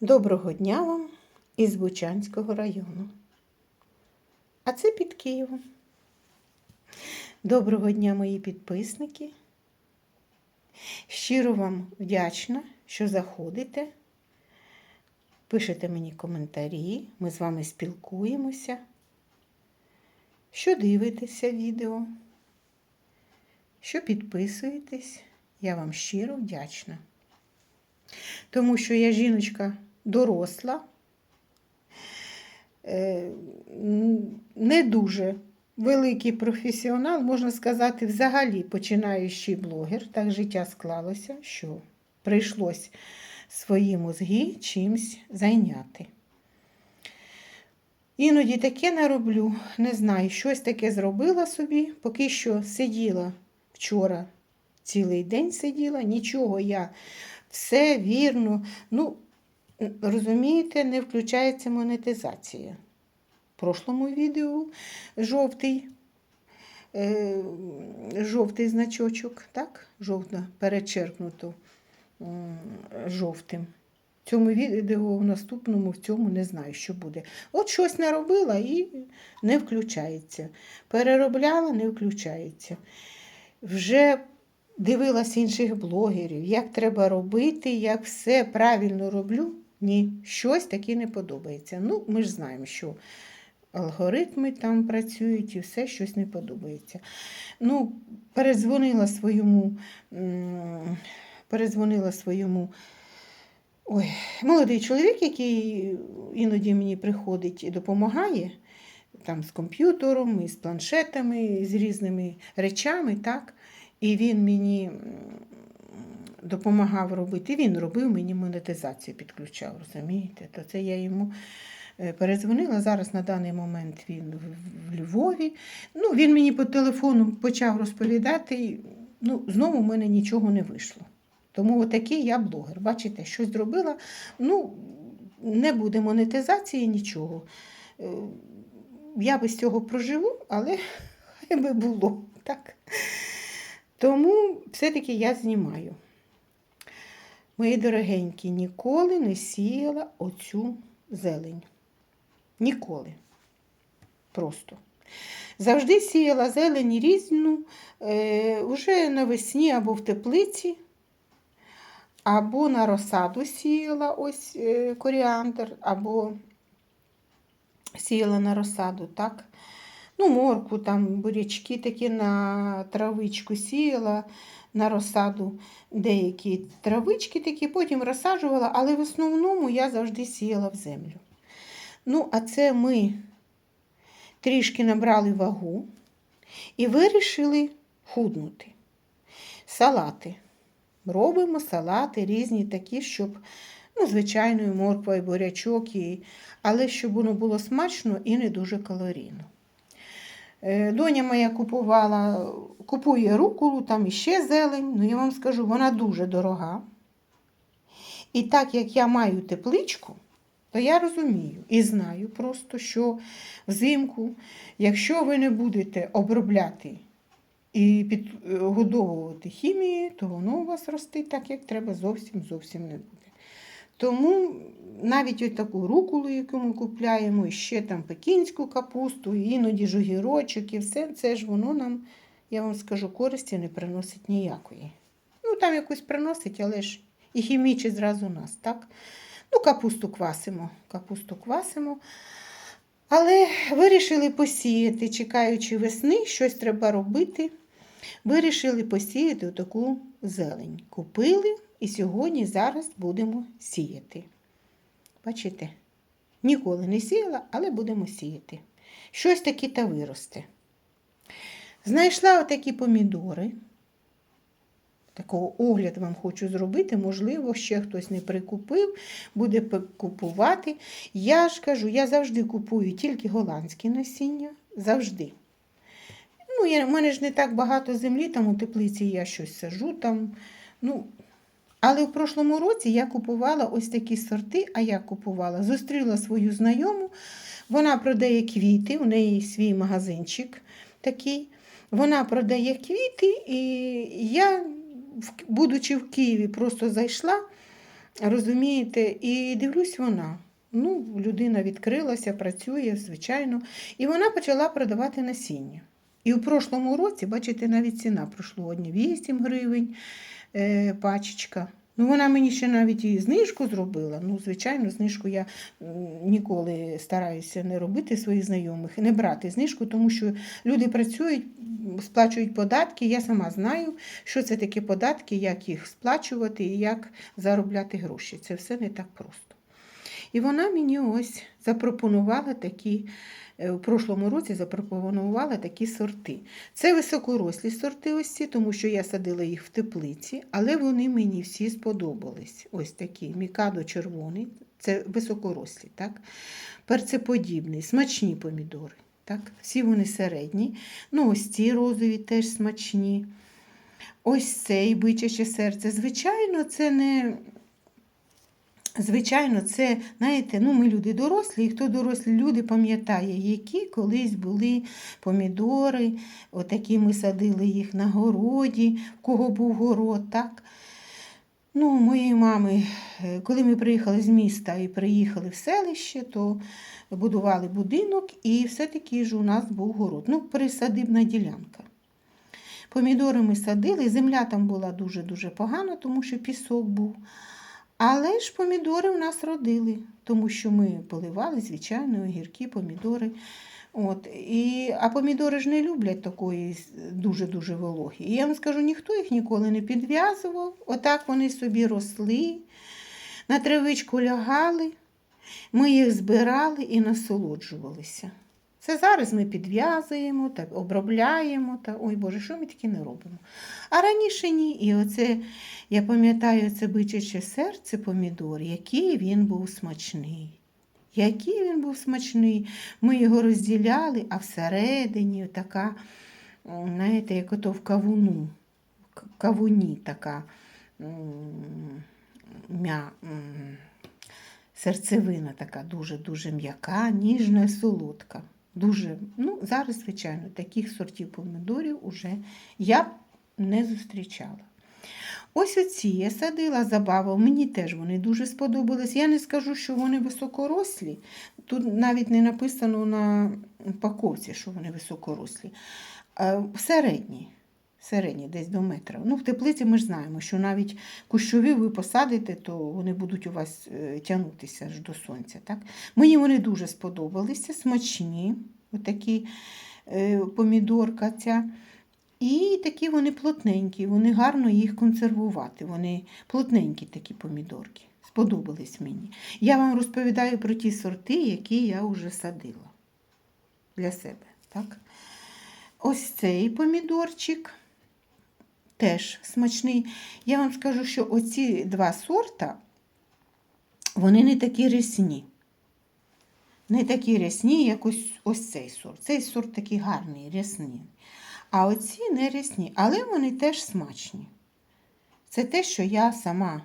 Доброго дня вам із Бучанського району. А це під Києвом. Доброго дня, мої підписники. Щиро вам вдячна, що заходите, пишете мені коментарі, ми з вами спілкуємося. Що дивитеся відео, що підписуєтесь, я вам щиро вдячна. Тому що я жіночка доросла, е, не дуже великий професіонал, можна сказати, взагалі починаючий блогер. Так життя склалося, що прийшлось свої мозги чимсь зайняти. Іноді таке нароблю, не знаю, щось таке зробила собі, поки що сиділа вчора, цілий день сиділа, нічого я все вірно. Ну, розумієте, не включається монетизація. В прошлому відео жовтий, е, жовтий значочок, так? Жовто перечеркнуто жовтим. В цьому відео в наступному в цьому не знаю, що буде. От щось наробила і не включається. Переробляла, не включається. Вже дивилась інших блогерів, як треба робити, як все правильно роблю. Ні, щось таке не подобається. Ну, ми ж знаємо, що алгоритми там працюють і все щось не подобається. Ну, перезвонила своєму, перезвонила своєму. Ой, молодий чоловік, який іноді мені приходить і допомагає там з комп'ютером, і з планшетами, і з різними речами, так? І він мені допомагав робити. Він робив мені монетизацію, підключав, розумієте? То це я йому е, перезвонила. Зараз на даний момент він в- Львові. Ну, він мені по телефону почав розповідати. Ну, знову в мене нічого не вийшло. Тому отакий я блогер. Бачите, щось зробила. Ну, не буде монетизації нічого. Е, Я без цього проживу, але хай би було. Так? Тому все-таки я знімаю. Мої дорогенькі, ніколи не сіяла оцю зелень. Ніколи. Просто. Завжди сіяла зелень різну, е, вже навесні або в теплиці, або на розсаду сіяла ось е, коріандр, або сіяла на розсаду, так? Ну, морку, там, бурячки такі на травичку сіяла, на розсаду деякі травички такі, потім розсаджувала, але в основному я завжди сіяла в землю. Ну, а це ми трішки набрали вагу і вирішили худнути. Салати. Робимо салати різні такі, щоб, ну, звичайною морква і бурячок, і... але щоб воно було смачно і не дуже калорійно. Е, Доня моя купувала, купує руколу, там іще зелень. Ну, я вам скажу, вона дуже дорога. І так як я маю тепличку, то я розумію і знаю просто, що взимку, якщо ви не будете обробляти і підгодовувати хімією, то воно у вас рости так, як треба, зовсім зовсім не буде. Тому навіть ось таку руколу, яку ми купляємо, і ще там пекінську капусту, іноді ж огірочок, і все це ж воно нам, я вам скажу, користі не приносить ніякої. Ну, там якусь приносить, але ж і хімічить зразу нас, так? Ну, капусту квасимо, капусту квасимо. Але вирішили посіяти, чекаючи весни, щось треба робити. Вирішили посіяти таку зелень. Купили і сьогодні зараз будемо сіяти. Бачите? Ніколи не сіяла, але будемо сіяти. Щось таке та виросте. Знайшла отакі помідори. Такого огляд вам хочу зробити, можливо, ще хтось не прикупив, буде купувати. Я ж кажу, я завжди купую тільки голландські насіння. Завжди. Ну, я, в мене ж не так багато землі, там у теплиці я щось сажу там. Ну, але в прошлому році я купувала ось такі сорти, а я купувала. Зустріла свою знайому, вона продає квіти, у неї свій магазинчик такий. Вона продає квіти, і я, будучи в Києві, просто зайшла Розумієте, і дивлюсь вона. Ну, людина відкрилася, працює, звичайно, і вона почала продавати насіння. І у прошлому році, бачите, навіть ціна прошлогодня 8 гривень е, пачечка. Ну, вона мені ще навіть і знижку зробила. Ну, звичайно, знижку я ніколи стараюся не робити своїх знайомих, не брати знижку, тому що люди працюють, сплачують податки. Я сама знаю, що це такі податки, як їх сплачувати і як заробляти гроші. Це все не так просто. І вона мені ось запропонувала такі, е, у прошлому році запропонувала такі сорти. Це високорослі сорти, ось ці, тому що я садила їх в теплиці, але вони мені всі сподобались. Ось такі мікадо червоний, це високорослі, так? перцеподібний, смачні помідори. Так? Всі вони середні. Ну, ось ці розові теж смачні. Ось цей бичаче серце. Звичайно, це не. Звичайно, це, знаєте, ну ми люди дорослі, і хто дорослі люди пам'ятає, які колись були помідори, отакі ми садили їх на городі, в кого був город, так? Ну, моєї мами, е, коли ми приїхали з міста і приїхали в селище, то будували будинок, і все-таки ж у нас був город. Ну, присадибна ділянка. Помідори ми садили, земля там була дуже-дуже погана, тому що пісок був. Але ж помідори у нас родили, тому що ми поливали, звичайно, огірки, помідори. От. І, а помідори ж не люблять такої дуже-дуже вологі. І я вам скажу, ніхто їх ніколи не підв'язував. Отак вони собі росли, на травичку лягали, ми їх збирали і насолоджувалися. Це зараз ми підв'язуємо, та обробляємо. Та... Ой Боже, що ми таке не робимо? А раніше ні. І оце, я пам'ятаю, це бичаче серце помідор, який він був смачний. Який він був смачний. Ми його розділяли, а всередині така, знаєте, як ото в кавуну, к- кавуні така м'я, серцевина така дуже-дуже м'яка, ніжна, і солодка. Дуже, ну, зараз, звичайно, таких сортів помідорів уже я не зустрічала. Ось оці я садила забаву, мені теж вони дуже сподобались. Я не скажу, що вони високорослі. Тут навіть не написано на упаковці, що вони високорослі. А Середні. Середні, десь до метра. Ну, в теплиці ми ж знаємо, що навіть кущові ви посадите, то вони будуть у вас е, тягнутися аж до сонця. Так? Мені вони дуже сподобалися, смачні, отакі е, помідорка ця. І такі вони плотненькі, вони гарно їх консервувати. Вони плотненькі такі помідорки. Сподобались мені. Я вам розповідаю про ті сорти, які я вже садила для себе. Так? Ось цей помідорчик теж смачний. Я вам скажу, що оці два сорта, вони не такі рясні. Не такі рясні, як ось, ось цей сорт. Цей сорт такий гарний, рясний. А оці не рясні, але вони теж смачні. Це те, що я сама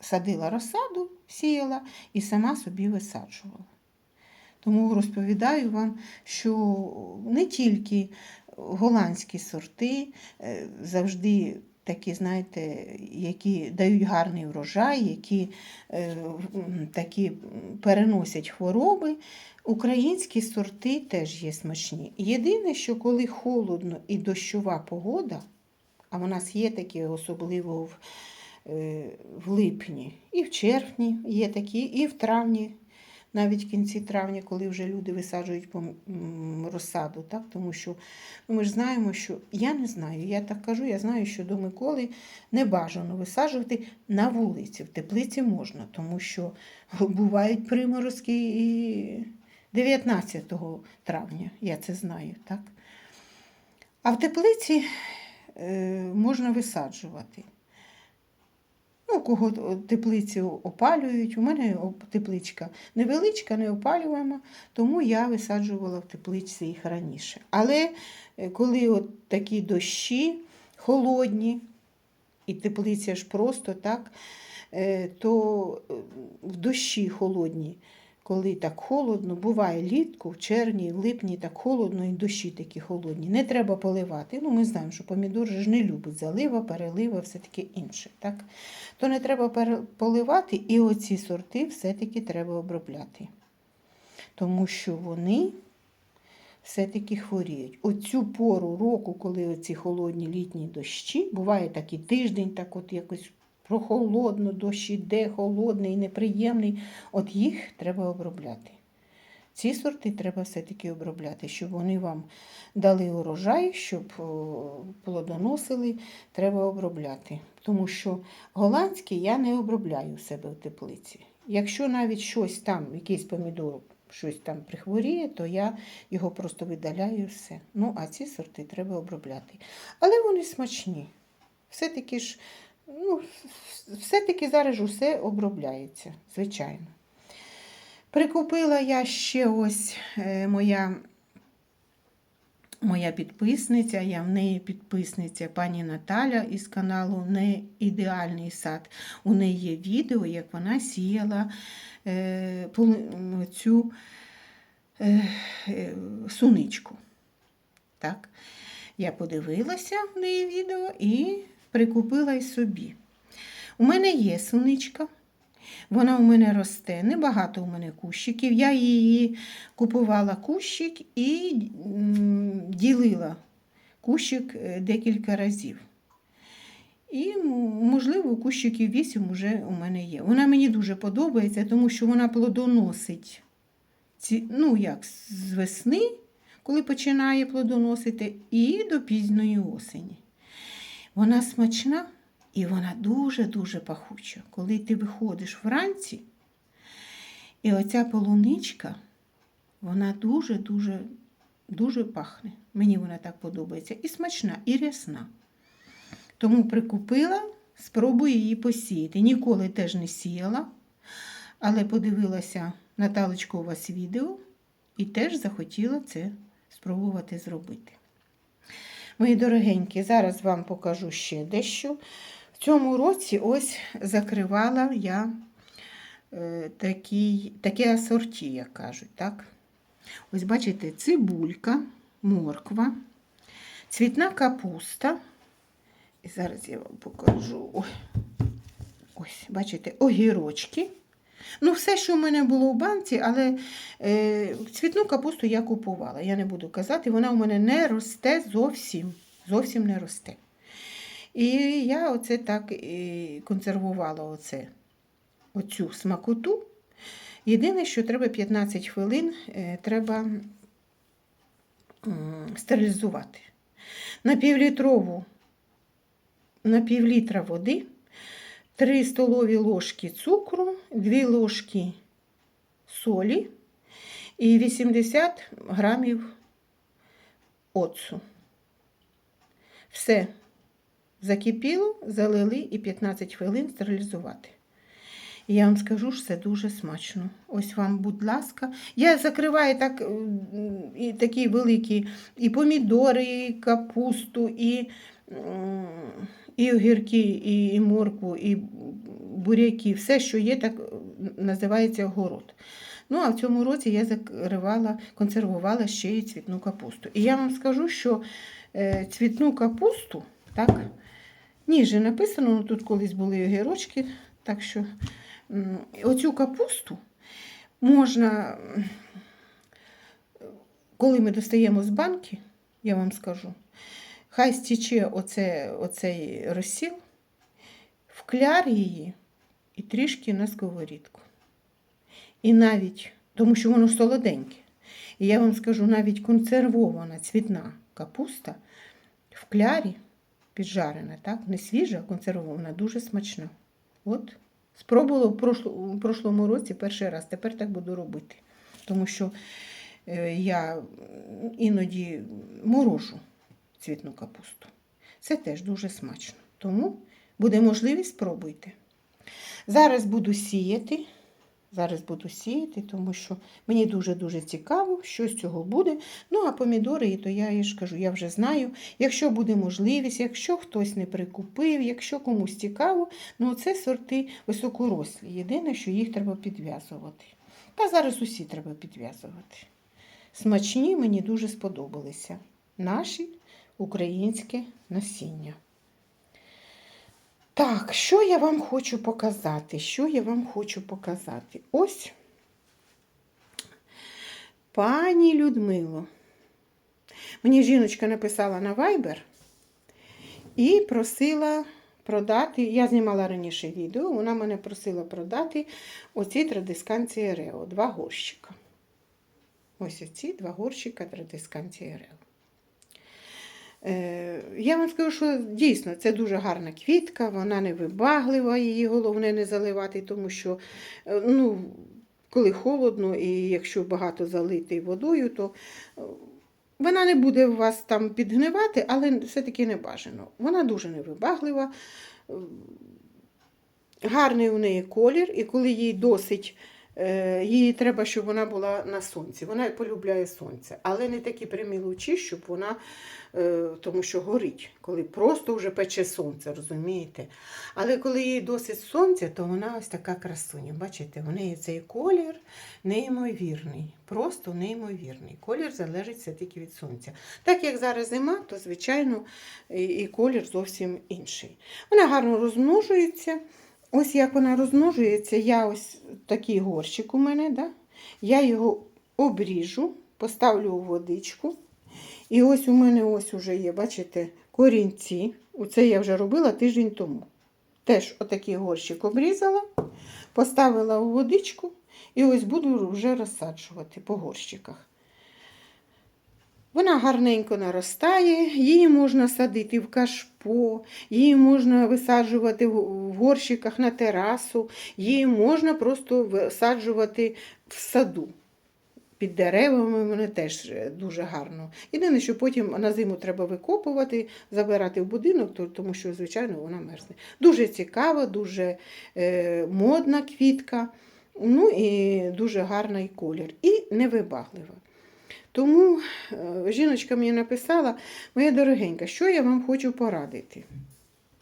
садила розсаду, сіяла і сама собі висаджувала. Тому розповідаю вам, що не тільки голландські сорти е, завжди такі, знаєте, які дають гарний врожай, які е, такі переносять хвороби. Українські сорти теж є смачні. Єдине, що коли холодно і дощова погода, а в нас є такі, особливо в, е, в липні, і в червні є такі, і в травні, навіть в кінці травня, коли вже люди висаджують розсаду, так? тому що ну, ми ж знаємо, що я не знаю, я так кажу, я знаю, що до Миколи не бажано висаджувати на вулиці, в теплиці можна, тому що бувають приморозки і 19 травня, я це знаю, так? А в теплиці е, можна висаджувати. Ну, кого теплиці опалюють. У мене тепличка невеличка, не опалювана, тому я висаджувала в тепличці їх раніше. Але е, коли от такі дощі холодні, і теплиця ж просто так, е, то е, в дощі холодні коли так холодно, буває літку, в червні, в липні так холодно і дощі такі холодні. Не треба поливати. Ну, ми знаємо, що помідор ж не любить залива, перелива, все таке інше. Так? То не треба поливати, і оці сорти все-таки треба обробляти. Тому що вони все-таки хворіють. Оцю пору року, коли оці холодні літні дощі, буває такий тиждень, так от якось прохолодно, дощ іде, холодний, неприємний. От їх треба обробляти. Ці сорти треба все-таки обробляти, щоб вони вам дали урожай, щоб плодоносили, треба обробляти. Тому що голландські я не обробляю у себе в теплиці. Якщо навіть щось там, якийсь помідор, щось там прихворіє, то я його просто видаляю все. Ну, а ці сорти треба обробляти. Але вони смачні. Все-таки ж, ну, все-таки зараз усе обробляється, звичайно. Прикупила я ще ось е, моя, моя підписниця, я в неї підписниця пані Наталя із каналу Не ідеальний сад. У неї є відео, як вона сіяла е, цю е, е, суничку. Так. Я подивилася в неї відео і прикупила й собі. У мене є суничка. Вона у мене росте, небагато у мене кущиків. Я її купувала кущик і ділила кущик е, декілька разів. І, можливо, кущиків 8 вже у мене є. Вона мені дуже подобається, тому що вона плодоносить ну, як, з весни, коли починає плодоносити, і до пізньої осені. Вона смачна і вона дуже-дуже пахуча. Коли ти виходиш вранці, і оця полуничка, вона дуже-дуже дуже пахне. Мені вона так подобається. І смачна, і рясна. Тому прикупила, спробую її посіяти. Ніколи теж не сіяла, але подивилася Наталечко у вас відео і теж захотіла це спробувати зробити. Мої дорогенькі, зараз вам покажу ще дещо. В цьому році ось закривала я е, такий, таке асорті, як кажуть. так? Ось бачите, цибулька, морква, цвітна капуста. І зараз я вам покажу. Ось, бачите, огірочки. Ну, все, що в мене було в банці, але е, цвітну капусту я купувала. Я не буду казати, вона у мене не росте зовсім. Зовсім не росте. І я оце так і консервувала оце, оцю смакоту. Єдине, що треба 15 хвилин, е, треба стерилізувати. На півлітрову, на півлітра води 3 столові ложки цукру, 2 ложки солі і 80 грамів оцу. Все закипіло, залили і 15 хвилин стерилізувати. Я вам скажу, що це дуже смачно. Ось вам, будь ласка. Я закриваю так, і такі великі і помідори, і капусту, і, і огірки, і, моркву, і буряки. Все, що є, так називається город. Ну, а в цьому році я закривала, консервувала ще й цвітну капусту. І я вам скажу, що е, цвітну капусту, так, ніже написано, ну, тут колись були огірочки, так що оцю капусту можна, коли ми достаємо з банки, я вам скажу, хай стіче оце, оцей розсіл, в кляр її і трішки на сковорідку. І навіть, тому що воно солоденьке. І я вам скажу, навіть консервована цвітна капуста в клярі піджарена, так? не свіжа, а консервована, дуже смачна. От, спробувала в прошло- прошлому році перший раз, тепер так буду робити. Тому що е, я іноді морожу цвітну капусту. Це теж дуже смачно. Тому буде можливість, спробуйте. Зараз буду сіяти. Зараз буду сіяти, тому що мені дуже-дуже цікаво, що з цього буде. Ну, а помідори, то я ж кажу, я вже знаю. Якщо буде можливість, якщо хтось не прикупив, якщо комусь цікаво, ну це сорти високорослі. Єдине, що їх треба підв'язувати. Та зараз усі треба підв'язувати. Смачні мені дуже сподобалися наші українське насіння. Так, що я вам хочу показати? Що я вам хочу показати? Ось, пані Людмило, мені жіночка написала на Viber і просила продати. Я знімала раніше відео, вона мене просила продати оці традисканції Рео, два горщика. Ось оці два горщика традисканції Рео. Е, Я вам скажу, що дійсно це дуже гарна квітка, вона не вибаглива, її головне не заливати, тому що е, ну, коли холодно і якщо багато залити водою, то е, вона не буде у вас там підгнивати, але все-таки не бажано. Вона дуже невибаглива, гарний у неї колір, і коли їй досить. Е, Їй треба, щоб вона була на сонці. Вона полюбляє сонце, але не такі прямі лучі, щоб вона, е, тому що горить, коли просто вже пече сонце, розумієте? Але коли їй досить сонця, то вона ось така красуня. Бачите, у неї цей колір неймовірний, просто неймовірний. Колір залежить все-таки від сонця. Так як зараз зима, то звичайно і колір зовсім інший. Вона гарно розмножується. Ось як вона розмножується, я ось такий горщик у мене, да? я його обріжу, поставлю у водичку. І ось у мене ось уже є, бачите, корінці. Оце я вже робила тиждень тому. Теж отакий горщик обрізала, поставила у водичку і ось буду вже розсаджувати по горщиках. Вона гарненько наростає, її можна садити в кашпо, її можна висаджувати в горщиках на терасу, її можна просто висаджувати в саду. Під деревами вони теж е, дуже гарно. Єдине, що потім на зиму треба викопувати, забирати в будинок, тому що, звичайно, вона мерзне. Дуже цікава, дуже е, модна квітка, ну і дуже гарний колір. І невибаглива. Тому е, жіночка мені написала, моя дорогенька, що я вам хочу порадити.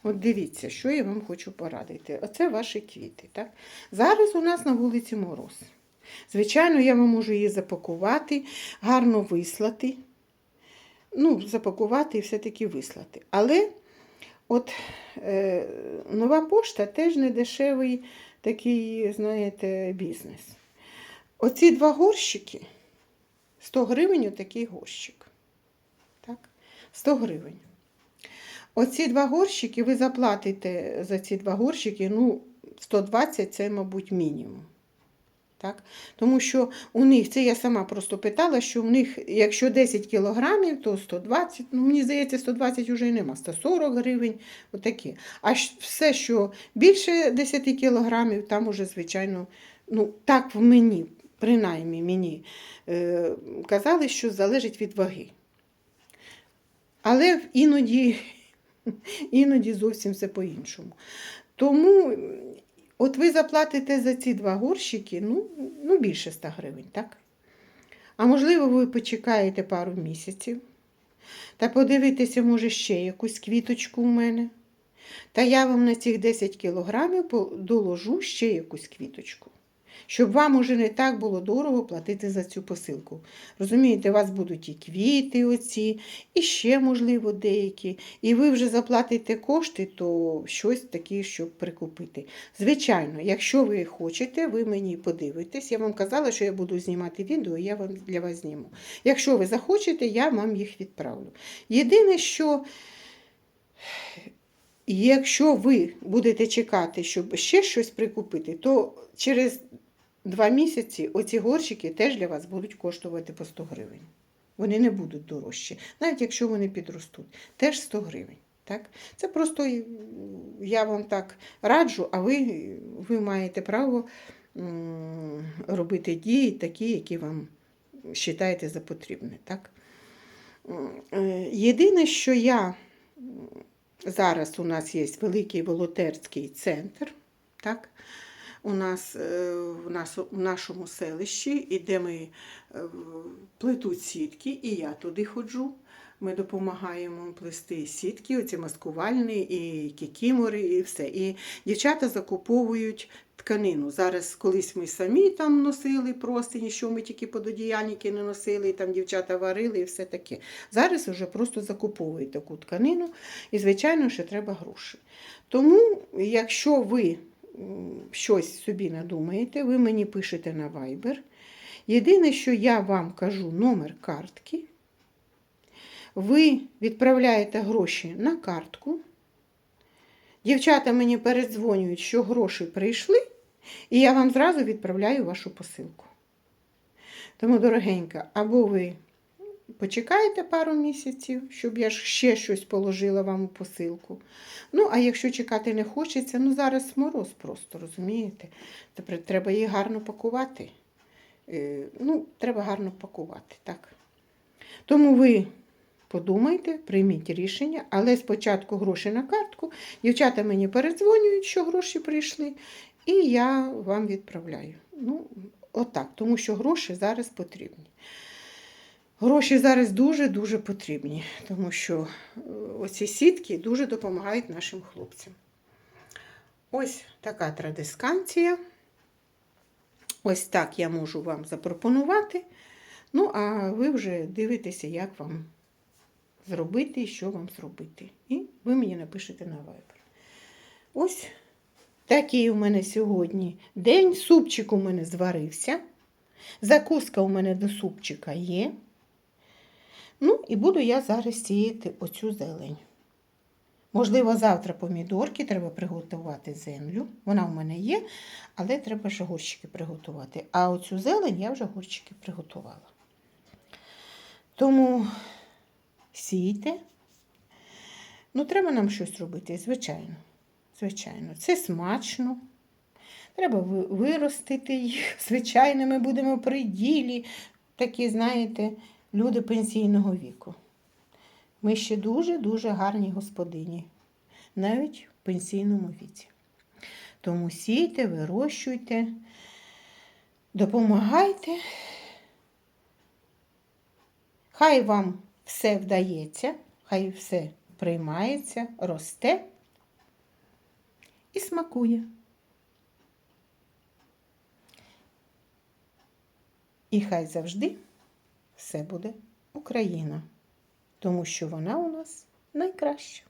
От дивіться, що я вам хочу порадити. Оце ваші квіти. Так? Зараз у нас на вулиці мороз. Звичайно, я вам можу її запакувати, гарно вислати. Ну, запакувати і все-таки вислати. Але от е, нова пошта теж не дешевий такий, знаєте, бізнес. Оці два горщики 100 гривень отакий горщик. Так? 100 гривень. Оці два горщики ви заплатите за ці два горщики, ну, 120 це, мабуть, мінімум. Так? Тому що у них, це я сама просто питала, що в них, якщо 10 кілограмів, то 120, ну мені здається, 120 вже й нема, 140 гривень, отакі. А все, що більше 10 кілограмів, там уже, звичайно, ну так в мені, принаймні мені е, казали, що залежить від ваги. Але іноді, іноді зовсім все по-іншому. Тому от ви заплатите за ці два горщики ну, ну більше 100 гривень, так? А можливо, ви почекаєте пару місяців та подивитеся, може, ще якусь квіточку у мене. Та я вам на цих 10 кілограмів доложу ще якусь квіточку. Щоб вам уже не так було дорого платити за цю посилку. Розумієте, у вас будуть і квіти оці, і ще, можливо, деякі. І ви вже заплатите кошти, то щось таке, щоб прикупити. Звичайно, якщо ви хочете, ви мені подивитесь. Я вам казала, що я буду знімати відео, я вам для вас зніму. Якщо ви захочете, я вам їх відправлю. Єдине, що якщо ви будете чекати, щоб ще щось прикупити, то через два місяці оці горщики теж для вас будуть коштувати по 100 гривень. Вони не будуть дорожчі, навіть якщо вони підростуть, теж 100 гривень. Так? Це просто я вам так раджу, а ви, ви маєте право робити дії такі, які вам вважаєте за потрібне. Так? Е, Єдине, що я зараз у нас є великий волонтерський центр. Так? У нас е, в, нас в нашому селищі, і де ми е, плетуть сітки, і я туди ходжу. Ми допомагаємо плести сітки, оці маскувальні, і кікімори, і все. І дівчата закуповують тканину. Зараз колись ми самі там носили простині, що ми тільки пододіяльники не носили, і там дівчата варили і все таке. Зараз вже просто закуповують таку тканину, і, звичайно, ще треба гроші. Тому, якщо ви щось собі надумаєте, ви мені пишете на Viber. Єдине, що я вам кажу, номер картки. Ви відправляєте гроші на картку. Дівчата мені передзвонюють, що гроші прийшли, і я вам зразу відправляю вашу посилку. Тому, дорогенька, або ви почекаєте пару місяців, щоб я ще щось положила вам у посилку. Ну, а якщо чекати не хочеться, ну зараз мороз просто, розумієте? Тепер треба її гарно пакувати. Е, Ну, треба гарно пакувати, так. Тому ви подумайте, прийміть рішення, але спочатку гроші на картку. Дівчата мені передзвонюють, що гроші прийшли, і я вам відправляю. Ну, отак, тому що гроші зараз потрібні. Гроші зараз дуже-дуже потрібні, тому що е, оці сітки дуже допомагають нашим хлопцям. Ось така традисканція. Ось так я можу вам запропонувати. Ну, а ви вже дивитеся, як вам зробити і що вам зробити. І ви мені напишете на Viber. Ось такий у мене сьогодні день. Супчик у мене зварився. Закуска у мене до супчика є. Ну, і буду я зараз сіяти оцю зелень. Можливо, завтра помідорки треба приготувати землю. Вона в мене є, але треба ще горщики приготувати. А оцю зелень я вже горщики приготувала. Тому сійте. Ну, треба нам щось робити, звичайно. Звичайно, це смачно. Треба виростити їх. Звичайно, ми будемо при ділі. Такі, знаєте, люди пенсійного віку. Ми ще дуже-дуже гарні господині, навіть в пенсійному віці. Тому сійте, вирощуйте, допомагайте. Хай вам все вдається, хай все приймається, росте і смакує. І хай завжди все буде Україна, тому що вона у нас найкраща.